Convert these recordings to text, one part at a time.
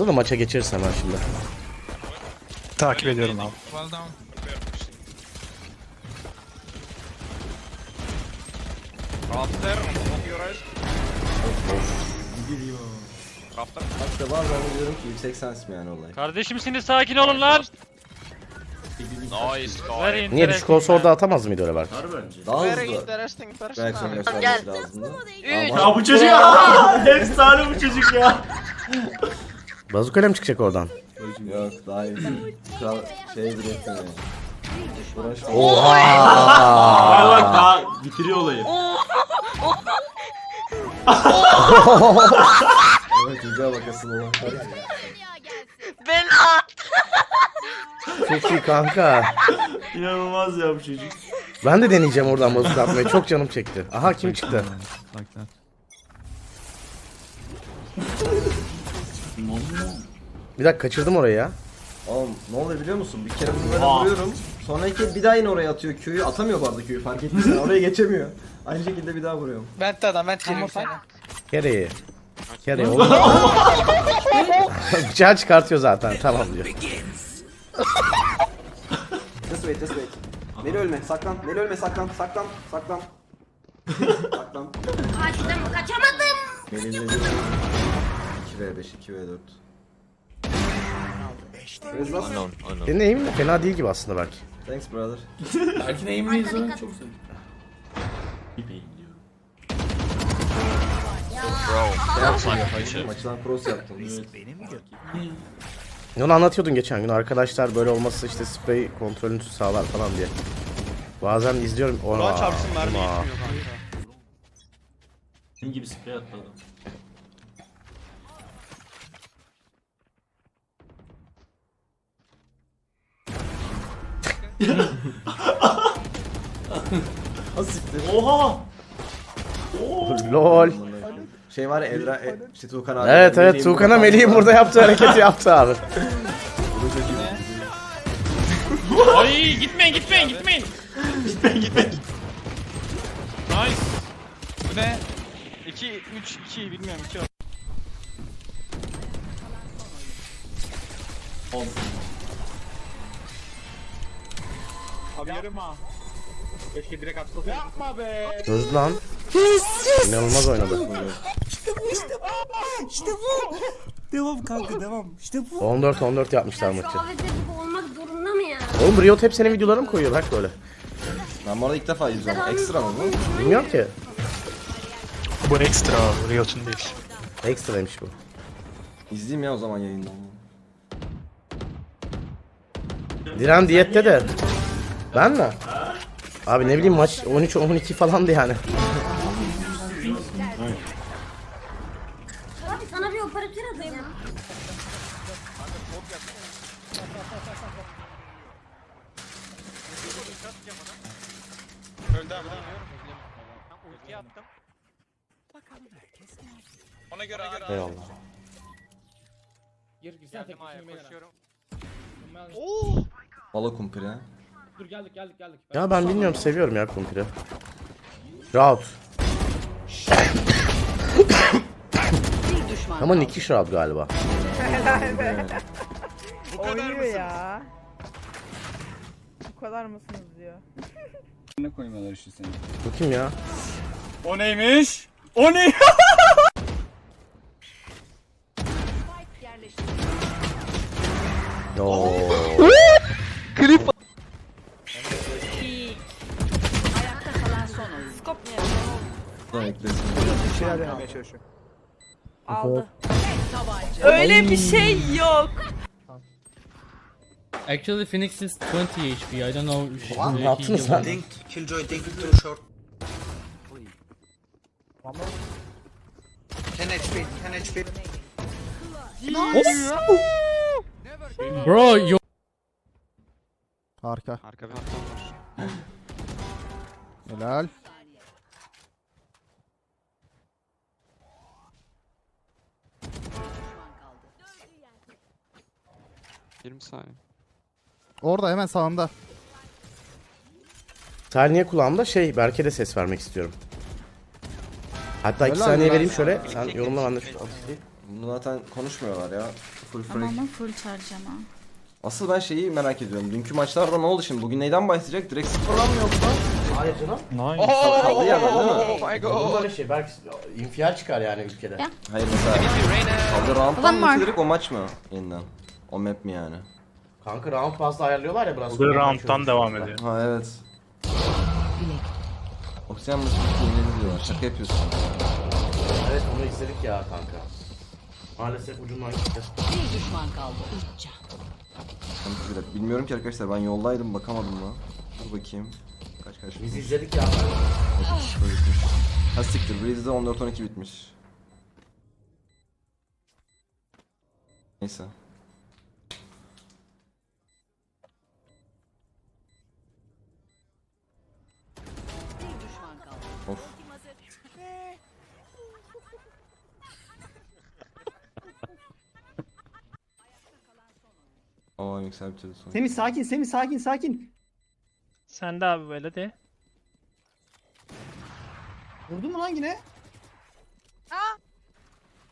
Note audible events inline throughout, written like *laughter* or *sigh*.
arada da maça geçeriz hemen şimdi. Takip ediyorum abi. Well down. Rafter, your. Rafter. İşte bazen diyorum ki yüksek sens mi yani olay? Kardeşimsiniz sakin olun lan. Nice, guy. Niye düşük olsa orada atamaz mıydı öyle belki? Daha Very hızlı interesting person. reaksiyon göstermesi lazımdı. Ya bu çocuk ya. *laughs* Efsane bu çocuk ya. Bazukayla mı çıkacak oradan? Yok daha iyi. Kral şey bile etmiyor. Uğraş Bak bak daha bitiriyor olayı. Evet güzel bakasın olan. Bela. Çok iyi kanka. İnanılmaz ya bu çocuk. Ben de deneyeceğim oradan bazuka atmayı. Çok canım çekti. Aha kim çıktı? Bir dakika kaçırdım orayı ya. Oğlum ne oluyor biliyor musun? Bir kere bunları Aa. vuruyorum. Sonraki bir daha yine oraya atıyor Q'yu. Atamıyor bu arada Q'yu fark ettiysen. Oraya geçemiyor. Aynı şekilde bir daha vuruyorum. Vent adam vent geliyor sana. Kereyi. Kereyi oğlum. *laughs* Bıçağı çıkartıyor zaten. Tamam diyor. Just wait, just wait. Meli ölme, saklan. Meli ölme, saklan, saklan, saklan. *laughs* saklan. Kaçtım kaçamadım. Meli ile 2v5, 2v4. Where's last? Senin eğimin de fena değil gibi aslında belki. Thanks brother. Belki neyimliyiz lan çok sevindim. Maçtan cross yaptım. Onu anlatıyordun geçen gün. Arkadaşlar böyle olması işte sprey kontrolünü sağlar falan diye. Bazen izliyorum. Ona, çarpsın mermi ona. yetmiyor kanka. Senin gibi sprey attı adam. Oha! Lol. Şey var ya Evra, e, işte Tuğkan abi. Evet evet Tuğkan'a burada- Melih'in burada yaptığı *laughs* hareketi yaptı abi. Ay gitmeyin gitmeyin gitmeyin. Gitmeyin gitmeyin. Nice. Bu ne? 2, 3, 2 bilmiyorum 2 Çözdü lan. İnanılmaz oynadı. Devam kanka devam. İşte bu. 14-14 yapmışlar maçı. Bu olmak zorunda mı ya? Oğlum Riot hep senin videolarını mı koyuyor bak böyle. Ben bu arada ilk defa izliyorum. Ekstra mı bu? Bilmiyorum ki. Bu ekstra abi, Riot'un değil. Ekstraymış bu. İzleyeyim ya o zaman yayından. Diren diyette de. Ben mi? Abi ne bileyim maç 13-12 falandı yani. Abi sana bir operatör atayım. Öldü abi. Ulti attım. Ona göre. Eyvallah. Geldim A'ya koşuyorum. Balo kumpiri ha. Ya ben bilmiyorum seviyorum ya kumpiri. Shroud. Ama Nicky Shroud galiba. Bu kadar Oynuyor mısınız? ya. Bu kadar mısınız diyor. *laughs* Bu kim ya? O neymiş? O ne? *laughs* Oo. Buradan Çalışıyor. Aldı. Öyle bir şey yok. Actually Phoenix is 20 HP. I don't know if ne yaptınız lan? Killjoy think too short. 10 HP, 10 HP. Bro you Harika. Arka bir Helal. Orada hemen sağında. Saniye kulağımda şey Berke de ses vermek istiyorum. Hatta 2 Helal saniye lan. vereyim şöyle. Sen yorumla ben de şu Bunu zaten konuşmuyorlar ya. Full free. Ama full charge ama. Asıl ben şeyi merak ediyorum. Dünkü maçlarda ne oldu şimdi? Bugün neyden başlayacak? Direkt sıfırdan mı yoksa? Hayır canım. Kaldı yerden değil mi? Oh my Olur god. böyle şey. Belki infial çıkar yani ülkede. Ya. Hayır mesela. Kaldı round'dan One mı more. direkt o maç mı? Yeniden. O map mi yani? Kanka round fazla ayarlıyorlar ya biraz. Bu round'dan devam ediyor. Ha evet. Oksijen maçı yenildi diyorlar. Şaka yapıyorsun. Evet onu izledik ya kanka. Maalesef ucundan gitti. Bir dakika. Bilmiyorum ki arkadaşlar ben yoldaydım bakamadım da. Dur bakayım. Kaç kaç Biz bitmiş? izledik ya. Kaç bitmiş? Ha siktir. Breeze'de 14-12 bitmiş. Neyse. Of. *laughs* Aa yüksel bitirdi sonra. Semih sakin Semih sakin sakin. Sen de abi böyle de. Vurdun mu lan yine? Aa.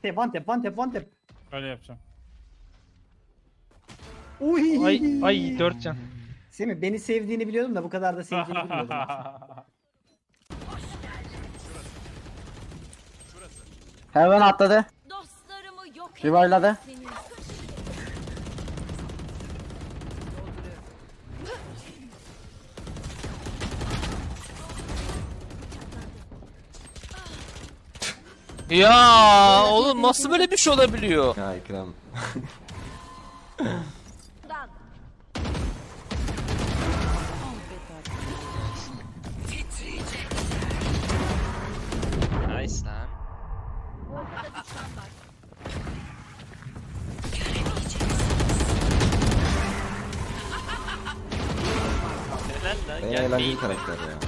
Tep one tep one tep one tep. Öyle yapacağım. Uy. Ay ay 4 can. Semih beni sevdiğini biliyordum da bu kadar da sevdiğini bilmiyordum. *laughs* Hemen atladı. Dostlarımı yok Revive'ladı. Ya oğlum nasıl böyle bir şey olabiliyor? Ya Ekrem. *laughs* eğlenceli bir. karakter ya.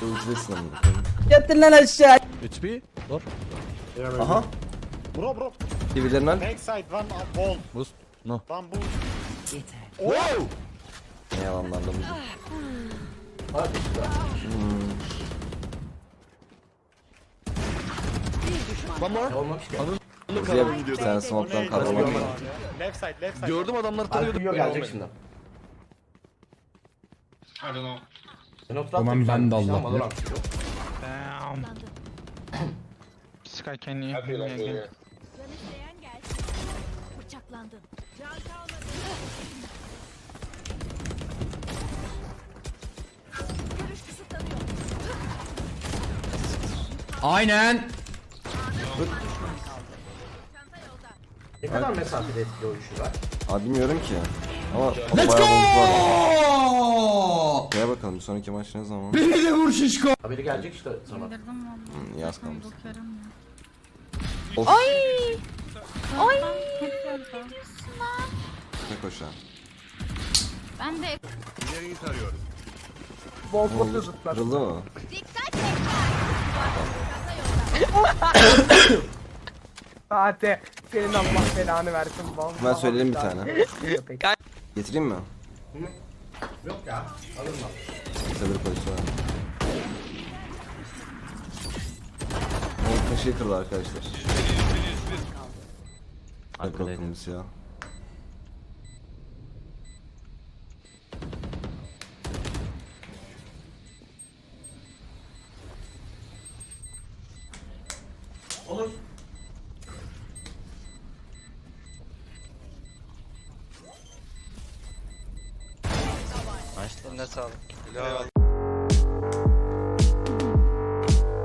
Şu ultidesin amına Yatın lan aşağı. HP. Dur. Aha. Bro bro. TV'lerinden Backside one ball. Boost. No. One boost. ne yalanlarla. Olmamış ki. Bize bir tane smoke'tan kavramak var. Left side left side. Gördüm adamları Alp Rio gelecek şimdi. Sen o Tamam ben de Allah. Damn. Sky can you hear me again? Bıçaklandın. Görüş kısıtlanıyor. Aynen. Ne kadar mesafede etkili oyuncular? Abi bilmiyorum ki. Ama Let's go! Gel bakalım bir sonraki maç ne zaman? Beni de vur şişko. Haberi gelecek işte sana. Hı, iyi az kalmış. Of. Ay. Ay. Ne koşa. Ben de Bol bol zıplar. Kırıldı mı? Fatih senin Allah belanı versin. Vallahi Ben söyleyelim bir tane. Getireyim mi? Yok ya. Alırım ben. Sabır polisi var. Onun kaşığı kırıldı arkadaşlar. Hadi bakalım biz ya. Olur. Eline sağlık.